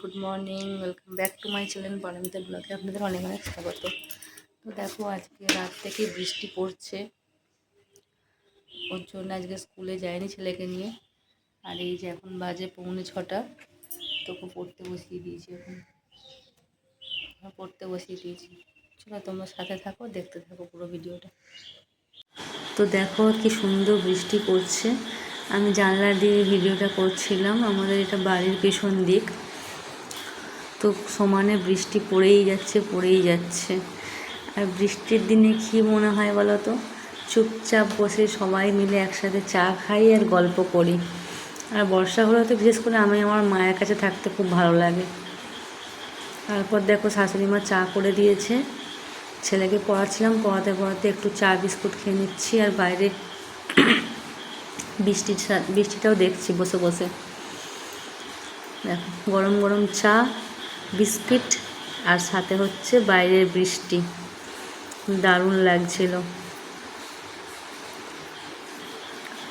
Good morning welcome back to my channel Paromita ব্লগে আপনাদের অনেক অনেক স্বাগত। তো দেখো, আজকে রাত থেকে বৃষ্টি পড়ছে। ওর জন্য আজকে স্কুলে যায়নি ছেলেকে নিয়ে। আর এই যে এখন বাজে পৌনে ছটা। তোকে পড়তে বসিয়ে দিয়েছি এখন। পড়তে বসিয়ে দিয়েছি। চলো তোমরা সাথে থাকো, দেখতে থাকো পুরো ভিডিওটা। তো দেখো কি সুন্দর বৃষ্টি পড়ছে। আমি জানলা দিয়ে ভিডিওটা করছিলাম, আমাদের এটা বাড়ির পেছন দিক। তো সমানে বৃষ্টি পড়েই যাচ্ছে পড়েই যাচ্ছে। আর বৃষ্টির দিনে কী মনে হয় বলো তো? চুপচাপ বসে সবাই মিলে একসাথে চা খাই আর গল্প করি। আর বর্ষা হলে তো বিশেষ করে আমি আমার মায়ের কাছে থাকতে খুব ভালো লাগে। তারপর দেখো শাশুড়ি মা চা করে দিয়েছে। ছেলেকে পড়াচ্ছিলাম, পড়াতে পড়াতে একটু চা, বিস্কুট খেয়ে নিচ্ছি আর বাইরে বৃষ্টির বৃষ্টিটাও দেখছি বসে বসে। দেখো, গরম গরম চা, বিস্কিট আর সাথে হচ্ছে বাইরের বৃষ্টি। দারুণ লাগছিল।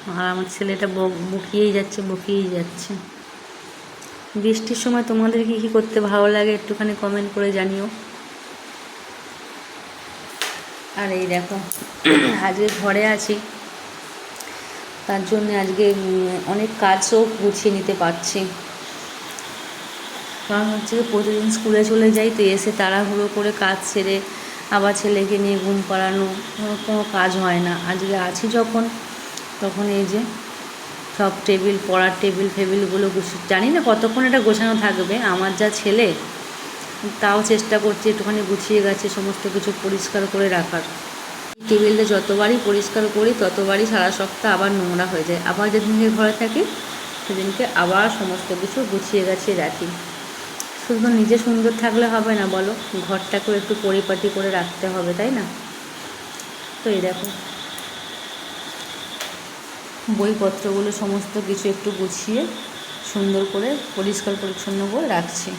আর আমার ছেলেটা বক- বকিয়েই যাচ্ছে বকিয়েই যাচ্ছে। বৃষ্টির সময় তোমাদের কি কি করতে ভালো লাগে একটুখানি কমেন্ট করে জানিও। আর এই দেখো, আজকে ঘরে আছি। তার জন্য আজকে অনেক কাজও গুছিয়ে নিতে পারছি। কারণ হচ্ছে প্রতিদিন স্কুলে চলে যাই, তো এসে তাড়াহুড়ো করে কাজ সেরে আবার ছেলেকে নিয়ে ঘুম পাড়ানো, কোনো- কোনো কাজ হয় না। আজকে আছি যখন, তখন এই যে সব টেবিল, পড়ার টেবিল ফেবিলগুলো গুছিয়ে জানি না কতক্ষণ এটা গোছানো থাকবে। আমার যা ছেলে তাও চেষ্টা করছি, একটুখানি গুছিয়ে গেছে, সমস্ত কিছু পরিষ্কার করে রাখার। টেবিলটা যতবারই পরিষ্কার করি, ততবারই সারা সপ্তাহ আবার নোংরা হয়ে যায়। আবার যেদিনকে ঘরে থাকি, সেদিনকে আবার সমস্ত কিছু গুছিয়ে গাছিয়ে রাখি। শুধু নিজে সুন্দর থাকলে হবে না, বলো? ঘরটাকেও একটু পরিপাটি করে রাখতে হবে, তাই না? তো এই দেখো। বইপত্রগুলো সমস্ত কিছু একটু গুছিয়ে সুন্দর করে পরিষ্কার পরিচ্ছন্ন করে রাখছি।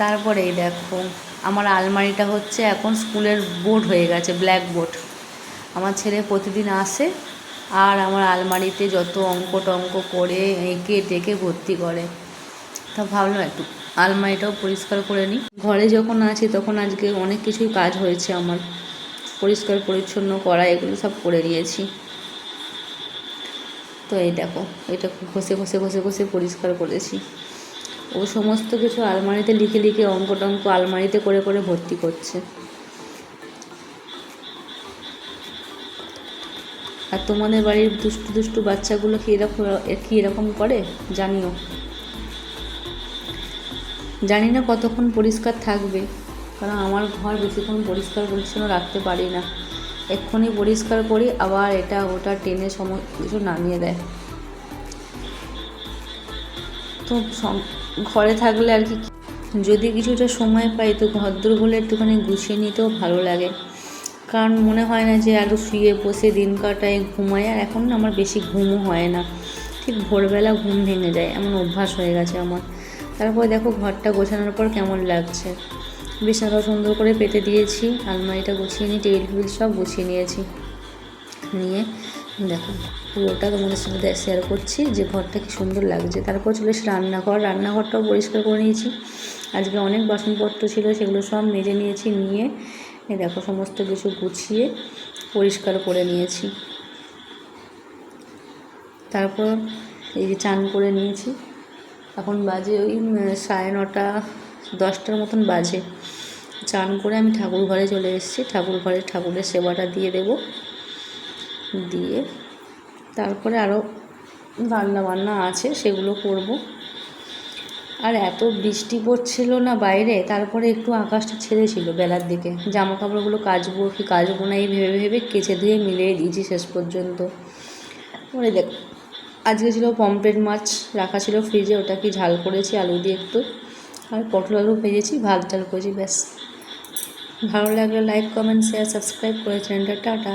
তারপরে এই দেখো, আমার আলমারিটা হচ্ছে এখন স্কুলের বোর্ড হয়ে গেছে ব্ল্যাক বোর্ড আমার ছেলে প্রতিদিন আসে আর আমার আলমারিতে যত অঙ্ক টঙ্ক করে, এঁকে টেকে ভর্তি করে। তা ভাবলাম একটু আলমারিটাও পরিষ্কার করে নিই। ঘরে যখন আছি তখন আজকে অনেক কিছুই কাজ হয়েছে আমার। পরিষ্কার পরিচ্ছন্ন করা, এগুলো সব করে নিয়েছি। তো এই দেখো, এটা ঘষে ঘষে ঘষে ঘষে পরিষ্কার করেছি। ও সমস্ত কিছু আলমারিতে লিখে লিখে অঙ্ক টঙ্ক আলমারিতে করে করে ভর্তি করছে। আর তোমাদের বাড়ির দুষ্টু দুষ্টু বাচ্চাগুলো কি এরকম কি এরকম করে? জানিও। জানি না কতক্ষণ পরিষ্কার থাকবে, কারণ আমার ঘর বেশিক্ষণ পরিষ্কার পরিচ্ছন্ন রাখতে পারি না। এক্ষুনি পরিষ্কার করি, আবার এটা ওটা টেনে সমস্ত কিছু নামিয়ে দেয়। তো ঘরে থাকলে আর কি যদি কিছুটা সময় পাই তো ঘরদোরগুলো একটুখানি গুছিয়ে নিতেও ভালো লাগে। কারণ মনে হয় না যে আরও শুয়ে বসে দিন কাটায় ঘুমাই আর এখন না আমার বেশি ঘুমও হয় না। ঠিক ভোরবেলা ঘুম ভেঙে যায়, এমন অভ্যাস হয়ে গেছে আমার। তারপরে দেখো ঘরটা গোছানোর পর কেমন লাগছে। বেশ বিছানাটা সুন্দর করে পেতে দিয়েছি, আলমারিটা গুছিয়ে নিয়ে টেবিল ফেবিল সব গুছিয়ে নিয়েছি। নিয়ে দেখো। পুরোটা তোমাদের সাথে শেয়ার করছি যে ঘরটা কি সুন্দর লাগছে। তারপর চলে এসে রান্নাঘর। রান্নাঘরটাও পরিষ্কার করে নিয়েছি। আজকে অনেক বাসনপত্র ছিল, সেগুলো সব মেজে নিয়েছি, নিয়ে দেখো সমস্ত কিছু গুছিয়ে পরিষ্কার করে নিয়েছি। তারপর এই যে চান করে নিয়েছি। এখন বাজে ওই সাড়ে নটা, দশটার মতন বাজে। চান করে আমি ঠাকুর ঘরে চলে এসেছি। ঠাকুর ঘরে ঠাকুরের সেবাটা দিয়ে দেব। দিয়ে তারপরে আরও রান্না বান্না আছে, সেগুলো করব। আর এত বৃষ্টি পড়ছিল না বাইরে, তারপরে একটু আকাশটা ছেড়েছিল বেলার দিকে। জামা কাপড়গুলো কাচবো কি কাচবো না এই ভেবে ভেবে কেচে ধুয়ে মিলিয়ে দিয়েছি শেষ পর্যন্ত। ওরে দেখ, আজকে ছিল পমপ্লেট মাছ, রাখা ছিল ফ্রিজে, ওটা কি ঝাল করেছি, আলু দিয়ে একটু। আর পটল আলু ভেজেছি, ভাত ডাল করেছি, ব্যাস। ভালো লাগলে লাইক কমেন্ট শেয়ার সাবস্ক্রাইব করে চ্যানেলটা, টাটা।